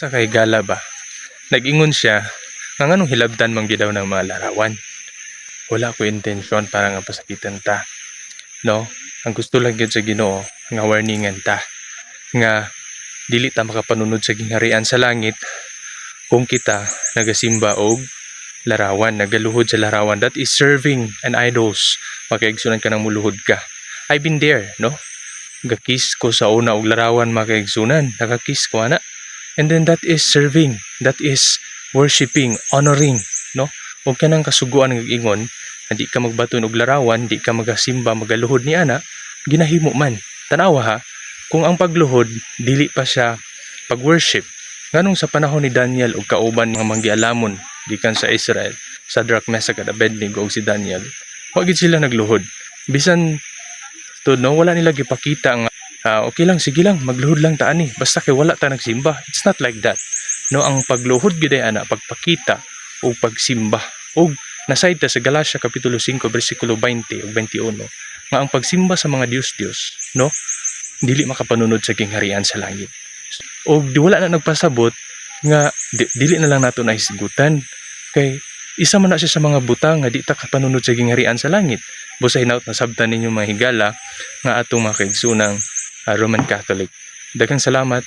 sa kay Gala ba nagingon siya nga nganong hilabdan man gidaw ng mga larawan? Wala ko intensyon para nga pasakitan ta. No? Ang gusto lang gyud sa Ginoo nga warningan ta. Nga dili ta makapanunod sa gingharian sa langit kung kita nagasimba og larawan nagaluhod sa larawan. That is serving an idols. Makaigsunan ka ng muluhod ka. I've been there no? Gakis ko sa una og larawan makaigsunan. Nakakiss ko ana and then that is serving that is worshiping honoring no? Ug kanang kasuguan ng ingon hindi ka magbaton og larawan di ka magasimba magaluhod ni ana ginahimo man. Tanawa ha kung ang pagluhod dili pa siya pag-worship. Nganong sa panahon ni Daniel ug kauban nga manggialamon gikan sa Israel. Sa Shadrach Mesach at Abednego si Daniel. Wa gid sila nagluhod. Bisan to no? Wala nila gipakita nga ah, okay lang sige lang magluhod lang ta ani. Basta kay wala ta nagsimba. It's not like that. No ang pagluhod gid ay ana pagpakita o pagsimba. Og nasayta sa Galacia kapitulo 5 bersikulo 20 ug 21 nga ang pagsimba sa mga Dios-Dios no dili makapanunod sa kingharian sa langit. Og di wala na nagpasabot nga di, dili na lang nato nahisigutan kay isa man na siya sa mga butang nga di ta kapanunod sa kingharian sa langit. Busay naut nasabtan ninyo mga higala nga atong mga kaigsunang ah, Roman Catholic. Daghang salamat